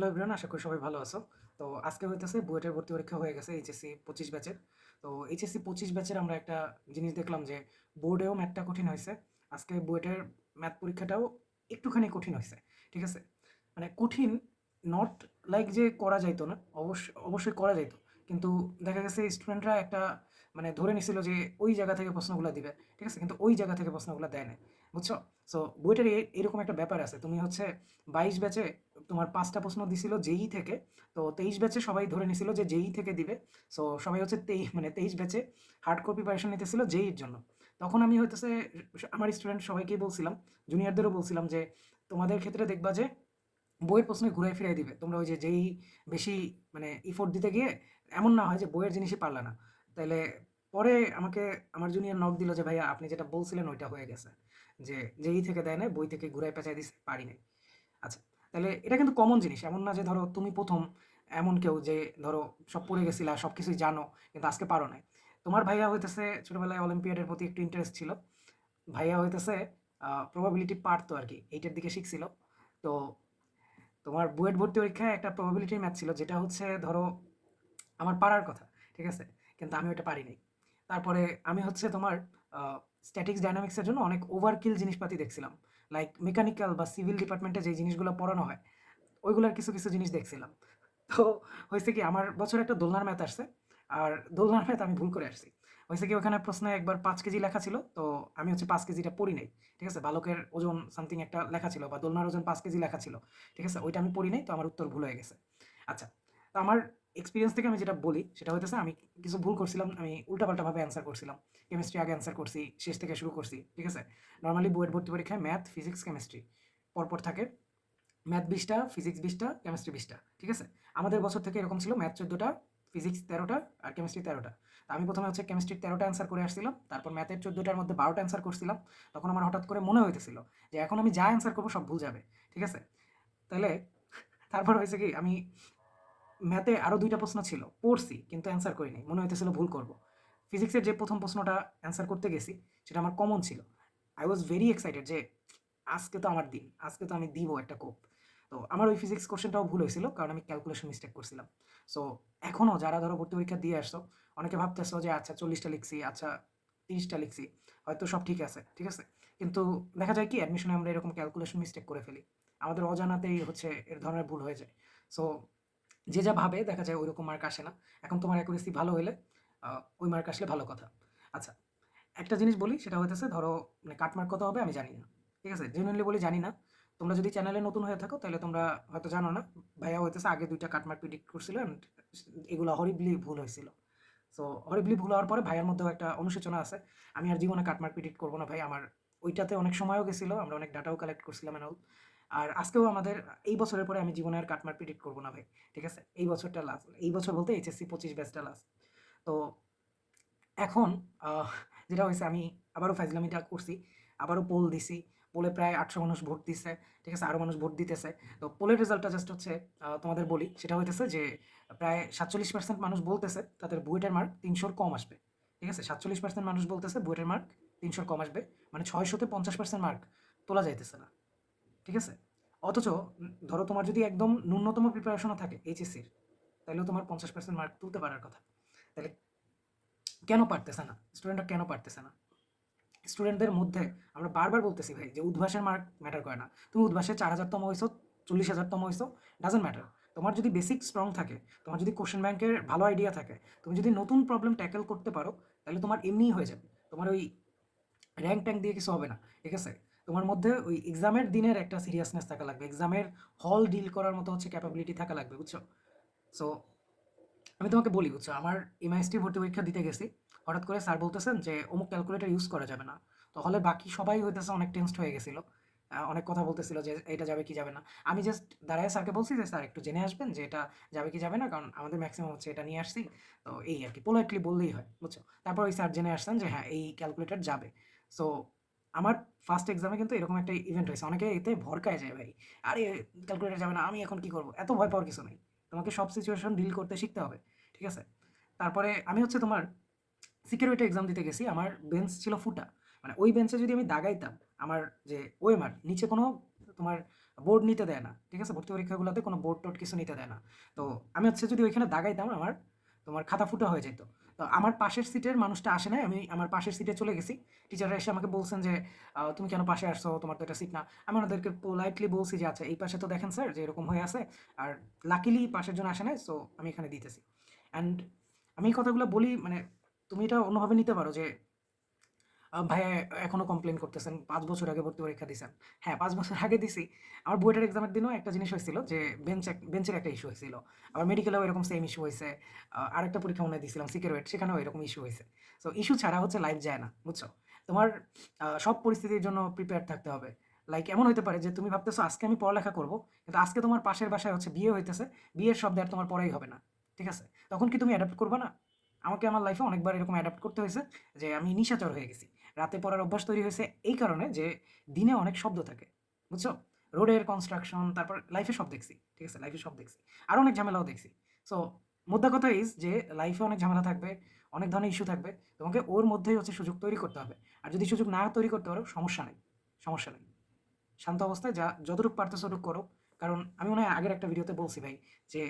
Hello everyone, আশা করি সবাই ভালো আছো। তো আজকে হইতেছে বুয়েটের ভর্তি পরীক্ষা হয়ে গেছে এইচএসসি পঁচিশ ব্যাচের। তো এইচএসসি পঁচিশ ব্যাচের আমরা একটা জিনিস দেখলাম যে বোর্ডেও ম্যাথটা কঠিন হয়েছে। আজকে বুয়েটের ম্যাথ পরীক্ষাটাও একটুখানি কঠিন হয়েছে, ঠিক আছে? মানে কঠিন নট লাইক যে করা যাইতো না, অবশ্য, অবশ্যই করা যাইতো। কিন্তু দেখা গেছে স্টুডেন্টরা একটা মানে ধরে নিছিল যে ওই জায়গা থেকে প্রশ্নগুলো দিবে, ঠিক আছে? কিন্তু ওই জায়গা থেকে প্রশ্নগুলো দেয় না বুঝছ? সো বইটার এরকম একটা ব্যাপার আছে। তুমি হচ্ছে বাইশ ব্যাচে তোমার পাঁচটা প্রশ্ন দিছিল জেই থেকে, তো তেইশ ব্যাচে সবাই ধরে নিছিল যে জেই থেকে দিবে। সো সবাই হচ্ছে তেই মানে তেইশ ব্যাচে হার্ড কোর প্রিপারেশন নিতেছিল জেইর জন্য। তখন আমি হইতেছে, আমার স্টুডেন্ট সবাইকেই বলছিলাম জুনিয়রদেরও বলছিলাম যে, তোমাদের ক্ষেত্রে দেখবা যে, বইয়ের প্রশ্নে ঘুরাই ফিরাই দিবে। তোমরা ওই যে যেই বেশি মানে ইফোর্ট দিতে গিয়ে এমন না হয় যে বইয়ের জিনিসই পারলা না। তাইলে পরে আমাকে, আমার জুনিয়র নক দিল যে, ভাইয়া, আপনি যেটা বলছিলেন, ওইটা হয়ে গেছে। যে যেই থেকে দেয় না বই থেকে ঘুরাই পেঁচাই দিছে, পারি নাই। আচ্ছা তাহলে এটা কিন্তু কমন জিনিস। এমন না যে ধরো তুমি প্রথম এমন কেউ যে ধরো সব পড়ে গেছিলা সব কিছুই জানো, কিন্তু আজকে পারো নাই। তোমার ভাইয়া হইতেছে ছোটবেলায় অলিম্পিয়াডের প্রতি একটু ইন্টারেস্ট ছিল। ভাইয়া হইতেছে প্রবাবিলিটি পারতো আর কি এইটার দিকে শিখছিল। তো তোমার বুয়েট ভর্তি পরীক্ষায় একটা প্রবাবিলিটির ম্যাথ ছিল, যেটা হচ্ছে ধরো আমার পারার কথা, ঠিক আছে? কিন্তু আমি ওটা পারিনি তারপরে আমি হচ্ছে তোমার স্ট্যাটিক্স ডাইনামিক্সের জন্য অনেক ওভারকিল জিনিসপাতি দেখছিলাম। লাইক মেকানিক্যাল বা সিভিল ডিপার্টমেন্টে যে জিনিসগুলো পড়ানো হয়, ওইগুলোর কিছু কিছু জিনিস দেখছিলাম। তো হয়েছে কি, আমার বছর একটা দোলনার ম্যাথ আসছে, আর দোলনার ম্যাথ আমি ভুল করে আসছি। হয়েছে কি, ওখানে প্রশ্নে একবার পাঁচ কেজি লেখা ছিল, তো আমি হচ্ছে পাঁচ কেজিটা পড়ি নাই, ঠিক আছে? বালকের ওজন সামথিং একটা লেখা ছিল, বা দোলনার ওজন পাঁচ কেজি লেখা ছিল, ঠিক আছে? ওইটা আমি পড়ি নাই, তো আমার উত্তর ভুল হয়ে গেছে। আচ্ছা তো আমার এক্সপিরিয়েন্স থেকে আমি যেটা বলি, সেটা হইতেছে আমি কিছু ভুল করছিলাম, আমি উল্টাপাল্টাভাবে অ্যান্সার করছিলাম। কেমিস্ট্রি আগে অ্যান্সার করছি, শেষ থেকে শুরু করছি, ঠিক আছে? নর্মালি বুয়েট ভর্তি পরীক্ষায় ম্যাথ ফিজিক্স কেমিস্ট্রি পরপর থাকে। ম্যাথ বিশটা ফিজিক্স বিশটা কেমিস্ট্রি বিশটা, ঠিক আছে? আমাদের বছর থেকে এরকম ছিল ম্যাথ চোদ্দোটা ফিজিক্স তেরোটা আর কেমিস্ট্রি তেরোটা। আমি প্রথমে হচ্ছে কেমিস্ট্রির তেরোটা অ্যান্সার করে আসছিলাম, তারপর ম্যাথের চোদ্দোটার মধ্যে বারোটা অ্যান্সার করছিলাম। তখন আমার হঠাৎ করে মনে হইতেছিল যে এখন আমি যা অ্যান্সার করব সব ভুল যাবে, ঠিক আছে? তাহলে তারপর হয়েছে কি, আমি ম্যাথে আরও দুইটা প্রশ্ন ছিল, পড়ছি, কিন্তু অ্যান্সার করিনি মনে হইতেছিল ভুল করব। ফিজিক্সের যে প্রথম প্রশ্নটা অ্যান্সার করতে গেছি, সেটা আমার কমন ছিল। আই ওয়াজ ভেরি এক্সাইটেড যে আজকে তো আমার দিন, আজকে তো আমি দিব একটা কোপ। তো আমার ওই ফিজিক্স কোশ্চেনটাও ভুল হয়েছিল, কারণ আমি ক্যালকুলেশন মিস্টেক করছিলাম। সো এখনও যারা ধরো ভর্তি পরীক্ষা দিয়ে আসছো, অনেকে ভাবতেছো যে আচ্ছা চল্লিশটা লিখছি আচ্ছা তিরিশটা লিখছি, হয়তো সব ঠিক আছে ঠিক আছে? কিন্তু দেখা যায় কি অ্যাডমিশনে আমরা এরকম ক্যালকুলেশন মিস্টেক করে ফেলি। আমাদের অজানাতেই হচ্ছে এর ধরনের ভুল হয়ে যায়। সো যে যা ভাবে, দেখা যায় ওইরকম মার্ক আসে না। এখন তোমার অ্যাকুরেসি ভালো হলে ওই মার্ক আসলে ভালো কথা। আচ্ছা একটা জিনিস বলি, সেটা হইতেছে, ধরো মানে কাট মার্ক কত হবে আমি জানি না। ঠিক আছে? জেনুইনলি বলি জানি না। তোমরা যদি চ্যানেলে নতুন হয়ে থাকো, তাহলে তোমরা হয়তো জানো না, ভাইয়া হইতেছে আগে দুইটা কাট মার্ক প্রিডিক্ট করছিল এগুলো হরিবলি ভুল হয়েছিল। সো হরিবলি ভুল হওয়ার পরে ভাইয়ার মধ্যেও একটা অনুশোচনা আছে। আমি আর জীবনে কাট মার্ক প্রিডিক্ট করব না ভাই, আমার ওইটাতে অনেক সময়ও গেছিল, আমরা অনেক ডাটাও কালেক্ট করছিলাম all। আর আজকেও আমাদের, এই বছরের পরে আমি জীবনে আর কাটমার প্রিডিক্ট করব না ভাই, ঠিক আছে? এই বছরটা লাস্ট এই বছর বলতে এইচএসসি পঁচিশ ব্যাচটা লাস্ট তো এখন যেটা হয়েছে আমি আবারও ফাইজলামিটা করছি, আবারও পোল দিছি পোলে প্রায় আটশো মানুষ ভোট দিছে, ঠিক আছে? আরও মানুষ ভোট দিতেছে। তো পোলের রেজাল্টটা জাস্ট হচ্ছে তোমাদের বলি, সেটা হইতেছে যে প্রায় সাতচল্লিশ পার্সেন্ট মানুষ বলতেছে তাদের বুয়েটের মার্ক তিনশোর কম আসবে, ঠিক আছে? সাতচল্লিশ পার্সেন্ট মানুষ বলতেছে বুয়েটের মার্ক তিনশোর কম আসবে মানে ছয়শোতে পঞ্চাশ পার্সেন্ট মার্ক তোলা যাইতেছে না। ঠিক আছে? অথচ ধরো তোমার যদি একদম ন্যূনতম প্রিপারেশনও থাকে এইচএসসির তাহলেও তোমার পঞ্চাশ পার্সেন্ট মার্ক তুলতে পারার কথা। তাহলে কেন পারতেছে না? স্টুডেন্টরা কেন পারতেছে না? স্টুডেন্টদের মধ্যে আমরা বারবার বলতেছি, ভাই, যে উদ্ভাসের মার্ক ম্যাটার করে না। তুমি উদ্ভাসে চার হাজারতম হয়েছো চল্লিশ হাজারতম হয়েছো ডাজেন্ট ম্যাটার তোমার যদি বেসিক স্ট্রং থাকে, তোমার যদি কোশ্চেন ব্যাংকের ভালো আইডিয়া থাকে, তুমি যদি নতুন প্রবলেম ট্যাকেল করতে পারো তাহলে তোমার এমনিই হয়ে যাবে। তোমার ওই র্যাঙ্ক ট্যাঙ্ক দিয়ে কিছু হবে না, ঠিক আছে? তোমার মধ্যে ওই এক্সামের দিনের একটা সিরিয়াসনেস থাকা লাগবে। এক্সামের হল ডিল করার মতো হচ্ছে ক্যাপাবিলিটি থাকা লাগবে, বুঝছ? সো আমি তোমাকে বলি, বুঝছ? আমার এমআইএসটি ভর্তি পরীক্ষা দিতে গেছি। হঠাৎ করে স্যার বলতেছেন যে, অমুক ক্যালকুলেটর ইউজ করা যাবে না। তো হলে বাকি সবাই হইতেছে অনেক টেনসড হয়ে গেছিল। অনেক কথা বলতেছিল যে, এটা যাবে কি যাবে না? আমি জাস্ট দাঁড়ায় স্যারকে বলছি যে, স্যার, একটু জেনে আসবেন যে, এটা যাবে কি যাবে না? কারণ আমাদের ম্যাক্সিমাম হচ্ছে এটা নিয়ে আসছি। তো এই আর কি পোলাইটলি বললেই হয়, বুঝছ? তারপর ওই স্যার জেনে আসছেন যে হ্যাঁ এই ক্যালকুলেটর যাবে। সো আমার ফার্স্ট এক্সামে কিন্তু এরকম একটা ইভেন্ট হয়েছে। অনেকে এতে ভরকায় যায় ভাই। আরে ক্যালকুলেটর যাবে না, আমি এখন কি করব? এত ভয় পাওয়ার কিছু নেই। তোমাকে সব সিচুয়েশন ডিল করতে শিখতে হবে, ঠিক আছে? তারপরে আমি হচ্ছে তোমার সিকিউরিটি এক্সাম দিতে গেছি। আমার বেঞ্চ ছিল ফুটা। মানে ওই বেঞ্চে যদি আমি দাগাইতাম, আমার যে ওএমআর নিচে কোনো তোমার বোর্ড নিতে দেয় না, ঠিক আছে? ভর্তি পরীক্ষাগুলোতে কোনো বোর্ড টোড কিছু নিতে দেয় না। তো আমি হচ্ছে যদি ওইখানে দাগাইতাম, আমার তোমার খাতা ফুটা হয়ে যেত তো আমার পাশের সিটের মানুষটা আসে নাই, আমি আমার পাশের সিটে চলে গেছি। টিচাররা এসে আমাকে বলছেন যে তুমি কেন পাশে আসছো? তোমার তো এটা সিট না। আমি ওনাদেরকে পোলাইটলি বলছি যে আচ্ছা এই পাশে তো দেখেন স্যার যে এরকম হয়ে আছে, আর লাকিলি পাশের জন্য আসে নাই সো আমি এখানে দিতেছি। অ্যান্ড আমি এই কথাগুলো বলি মানে তুমি এটা অন্যভাবে নিতে পারো যে ভাইয়া এখনও কমপ্লেন করতেছেন পাঁচ বছর আগে ভর্তি পরীক্ষা দিয়েছেন হ্যাঁ পাঁচ বছর আগে দিছি। আমার বুয়েটের এক্সামের দিনও একটা জিনিস হয়েছিল যে বেঞ্চ বেঞ্চের একটা ইস্যু হয়েছিল। আবার মেডিকেলেও এরকম সেম ইস্যু হয়েছে। আহ, আরেকটা পরীক্ষা হয় দিয়েছিলাম সিকিউরিট সেখানেও এরকম ইস্যু হয়েছে। সো ইস্যু ছাড়া হচ্ছে লাইফ যায় না বুঝছ? তোমার সব পরিস্থিতির জন্য প্রিপেয়ার থাকতে হবে। লাইক এমন হতে পারে যে তুমি ভাবতেছো আজকে আমি পড়ালেখা করব কিন্তু আজকে তোমার পাশের বাসায় হচ্ছে বিয়ে হইতেছে বিয়ের শব্দ আর তোমার পরেই হবে না ঠিক আছে? তখন কি তুমি অ্যাডাপ্ট করবে না? আমাকে আমার লাইফে অনেকবার এরকম অ্যাডাপ্ট করতে হয়েছে যে আমি নিশাচর হয়ে গেছি। রাতে পড়ার অভ্যাস তৈরি হয়েছে এই কারণে যে দিনে অনেক শব্দ থাকে, বুঝছ? রোডের কনস্ট্রাকশন তারপর লাইফে সব দেখছি, ঠিক আছে? লাইফে সব দেখছি, আর অনেক ঝামেলাও দেখছি। সো মোদ্দা কথা ইজ যে লাইফে অনেক ঝামেলা থাকবে, অনেক ধরনের ইস্যু থাকবে, তোমাকে ওর মধ্যেই হচ্ছে সুযোগ তৈরি করতে হবে। আর যদি সুযোগ না তৈরি করতে পারো, সমস্যা নেই সমস্যা নেই। শান্ত অবস্থায় যা, যতটুকু পারতেছো ততটুকু করো। কারণ আমি মনে হয় আগের একটা ভিডিওতে বলছি ভাই যে,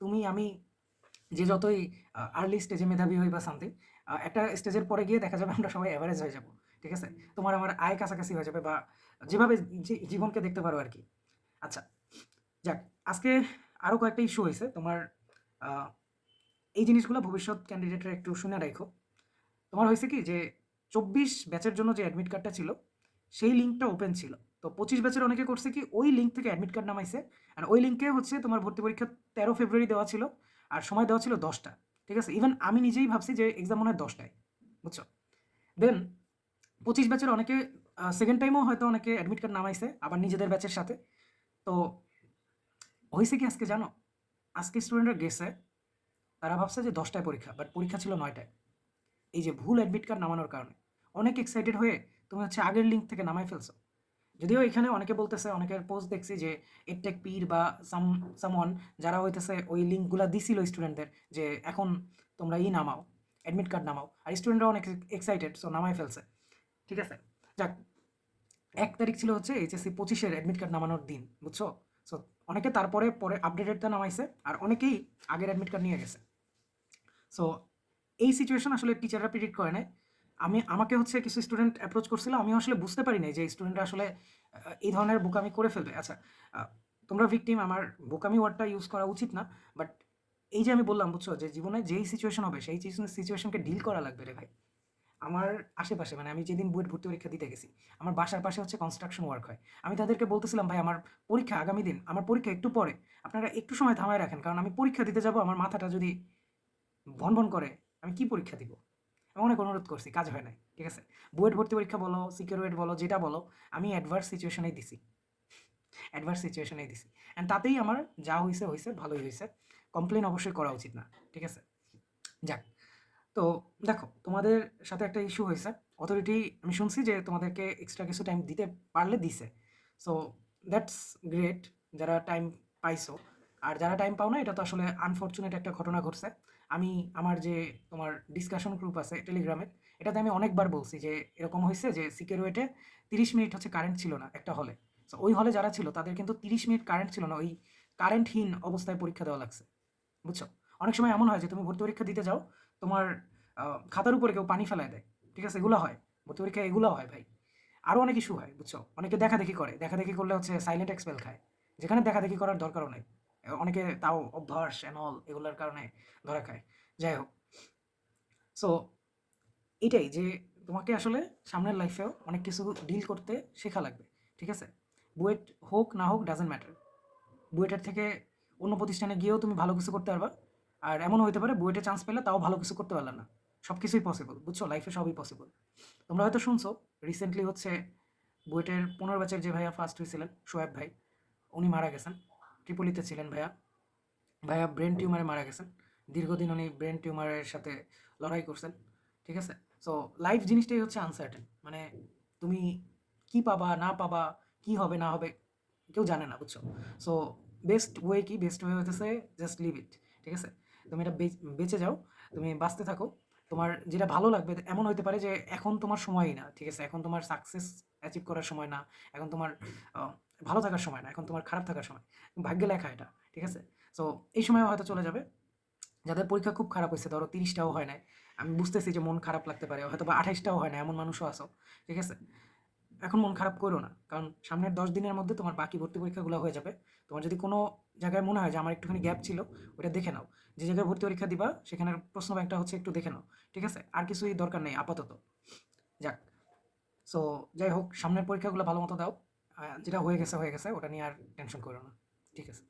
তুমি, আমি যে যতই আর্লি স্টেজে মেধাবী হই বা সামথিং একটা স্টেজের পরে গিয়ে দেখা যাবে আমরা সবাই অ্যাভারেজ হয়ে যাব, ঠিক আছে? তোমার আমার আয় কাছাকাছি হয়ে যাবে বা যেভাবে জীবনকে দেখতে পারো আর কি আচ্ছা যাক, আজকে আরও কয়েকটা ইস্যু হয়েছে। তোমার এই জিনিসগুলো ভবিষ্যৎ ক্যান্ডিডেটের একটু শুনে রাখো। তোমার হয়েছে কি যে, চব্বিশ ব্যাচের জন্য যে অ্যাডমিট কার্ডটা ছিল, সেই লিঙ্কটা ওপেন ছিল। তো পঁচিশ ব্যাচের অনেকে করছে কি, ওই লিঙ্ক থেকে অ্যাডমিট কার্ড নামাইছে। আর ওই লিঙ্কে হচ্ছে তোমার ভর্তি পরীক্ষা তেরো ফেব্রুয়ারি দেওয়া ছিল, আর সময় দেওয়া ছিল দশটা। ঠিক আছে? ইভেন আমি নিজেই ভাবছি যে এক্সাম মনে হয় দশটায়, বুঝছ? দেন পঁচিশ ব্যাচের অনেকে সেকেন্ড টাইমও হয়তো অনেকে অ্যাডমিট কার্ড নামাইছে, আবার নিজেদের ব্যাচের সাথে। তো হয়েছে কি আজকে জানো? আজকে স্টুডেন্টরা গেছে, তারা ভাবছে যে দশটায় পরীক্ষা বাট পরীক্ষা ছিল নয়টায়। এই যে ভুল অ্যাডমিট কার্ড নামানোর কারণে। অনেক এক্সাইটেড হয়ে তুমি হচ্ছে আগের লিঙ্ক থেকে নামাই ফেলছো। যদিও এখানে অনেকে বলতেছে, অনেকের পোস্ট দেখছি যে এডটেক পির বা সাম সামওয়ান যারা হইতেছে ওই লিঙ্কগুলো দিছিল স্টুডেন্টদের যে এখন তোমরা ই নামাও অ্যাডমিট কার্ড নামাও। আর স্টুডেন্টরা অনেক এক্সাইটেড সো নামাই ফেলছে। ঠিক আছে? যাক, এক তারিখ ছিল হচ্ছে এইচএসসি পঁচিশের অ্যাডমিট কার্ড নামানোর দিন, বুঝছ? সো অনেকে তারপরে, পরে আপডেটেডটা নামাইছে, আর অনেকেই আগের অ্যাডমিট কার্ড নিয়ে গেছে। সো এই সিচুয়েশন আসলে টিচাররা প্রিডিক্ট করে নাই। আমি, আমাকে হচ্ছে কিছু স্টুডেন্ট অ্যাপ্রোচ করছিল আমি আসলে বুঝতে পারি নাই যে স্টুডেন্টরা আসলে এই ধরনের বোকামি করে ফেলবে। আচ্ছা তোমরা ভিকটিম আমার বোকামি ওয়ার্ডটা ইউজ করা উচিত না বাট এই যে আমি বললাম, বুঝছ? যে জীবনে যেই সিচুয়েশন হবে, সেই সিচুয়েশনকে ডিল করা লাগবে রে ভাই। আমার আশেপাশে মানে আমি যেদিন বুয়েট ভর্তি পরীক্ষা দিতে গেছি, আমার বাসার পাশে হচ্ছে কনস্ট্রাকশন ওয়ার্ক হয়। আমি তাদেরকে বলতেছিলাম, ভাই, আমার পরীক্ষা আগামী দিন, আমার পরীক্ষা একটু পরে। আপনারা একটু সময় থামায় রাখেন, কারণ আমি পরীক্ষা দিতে যাব, আমার মাথাটা যদি ভন ভন করে, আমি কি পরীক্ষা দিব? আমি অনেক অনুরোধ করছি, কাজ হয় নাই, ঠিক আছে? বুয়েট ভর্তি পরীক্ষা বলো সিকিউরিট বলো, যেটা বলো, আমি অ্যাডভার্স সিচুয়েশনেই দিছি। অ্যাডভার্স সিচুয়েশনেই দিছি। অ্যান্ড তাতেই আমার যা হয়েছে হয়েছে ভালোই হয়েছে কমপ্লেন অবশ্যই করা উচিত না, ঠিক আছে? যাক, তো দেখো, তোমাদের সাথে একটা ইস্যু হয়েছে অথরিটি আমি শুনছি যে তোমাদেরকে এক্সট্রা কিছু টাইম দিতে পারলে দিছে। সো দ্যাটস গ্রেট যারা টাইম পাইছো। আর যারা টাইম পাও না, এটা তো আসলে আনফর্চুনেট একটা ঘটনা ঘটছে। আমি, আমার যে তোমার ডিসকাশন গ্রুপ আছে টেলিগ্রামে এটাতে আমি অনেকবার বলছি যে, এরকম হয়েছে যে সিকিউরিটে তিরিশ মিনিট হচ্ছে কারেন্ট ছিল না একটা হলে সো ওই হলে যারা ছিল, তাদের কিন্তু তিরিশ মিনিট কারেন্ট ছিল না, ওই কারেন্টহীন অবস্থায় পরীক্ষা দেওয়া লাগছে। বুঝছ? অনেক সময় এমন হয় যে, তুমি ভর্তি পরীক্ষা দিতে যাও, তোমার খাতার উপরে কেউ পানি ফেলায় দেয়। ঠিক আছে? এগুলো হয়। ভর্তি পরীক্ষা এগুলো হয় ভাই। আরও অনেক ইস্যু হয়, বুঝছ? অনেকে দেখা দেখি করে। দেখা দেখি করলে হচ্ছে সাইলেন্ট এক্সপেল খায়। যেখানে দেখা দেখি করার দরকারও নেই। অনেকে তাও অভ্যাস অল এগুলোর কারণে ধরা খায়। যাই হোক। সো এটাই যে তোমাকে আসলে সামনের লাইফেও অনেক কিছু ডিল করতে শেখা লাগবে, ঠিক আছে? বুয়েট হোক, না হোক ডাজেন্ট ম্যাটার বুয়েটের থেকে অন্য প্রতিষ্ঠানে গিয়েও তুমি ভালো কিছু করতে পারবা। আর এমনও হতে পারে বুয়েটে চান্স পেলে তাও ভালো কিছু করতে পারলে না। সব কিছুই পসিবল বুঝছ লাইফে সবই পসিবল তোমরা হয়তো শুনছো রিসেন্টলি হচ্ছে বুয়েটের পনেরো বছর যে ভাইয়া ফার্স্ট হয়েছিলেন শোয়েব ভাই, উনি মারা গেছেন। ট্রিপলিতে ছিলেন ভাইয়া। ভাইয়া ব্রেন টিউমারে মারা গেছেন। দীর্ঘদিন উনি ব্রেন টিউমারের সাথে লড়াই করছেন, ঠিক আছে? সো লাইফ জিনিসটাই হচ্ছে আনসার্টেন মানে তুমি কি পাবা, না পাবা, কি হবে, না হবে, কেউ জানে না, বুঝছ? সো বেস্ট ওয়ে কি? বেস্ট ওয়ে হতেছে জাস্ট লিভ ইট ঠিক আছে? তুমি এটা বেচ- যাও, তুমি বাঁচতে থাকো। তোমার যেটা ভালো লাগবে, এমন হতে পারে যে এখন তোমার সময়ই না, ঠিক আছে? এখন তোমার সাকসেস অ্যাচিভ করার সময় না, এখন তোমার ভালো থাকার সময় না, এখন তোমার খারাপ থাকার সময়। ভাগ্যে লেখা এটা, ঠিক আছে? সো এই সময় হয়তো চলে যাবে। যাদের পরীক্ষা খুব খারাপ হয়েছে, ধরো তিরিশটাও হয় নাই। আমি বুঝতেছি যে মন খারাপ লাগতে পারে হয়তো বা আঠাইশটাও হয় না এমন মানুষও আসো ঠিক আছে? এখন মন খারাপ করো না, কারণ সামনের দশ দিনের মধ্যে তোমার বাকি ভর্তি পরীক্ষাগুলো হয়ে যাবে। তোমার যদি কোনো জায়গায় মনে হয় যে আমার একটুখানি গ্যাপ ছিল ওটা দেখে নাও। যে জায়গায় ভর্তি পরীক্ষা দিবা, সেখানের প্রশ্ন ব্যাংকটা হচ্ছে একটু দেখে নাও, ঠিক আছে? আর কিছুই দরকার নেই, আপাতত। যাক। সো যাই হোক, সামনের পরীক্ষাগুলো ভালো মতো দাও। যেটা হয়ে গেছে হয়ে গেছে ওটা নিয়ে আর টেনশন করো না। ঠিক আছে?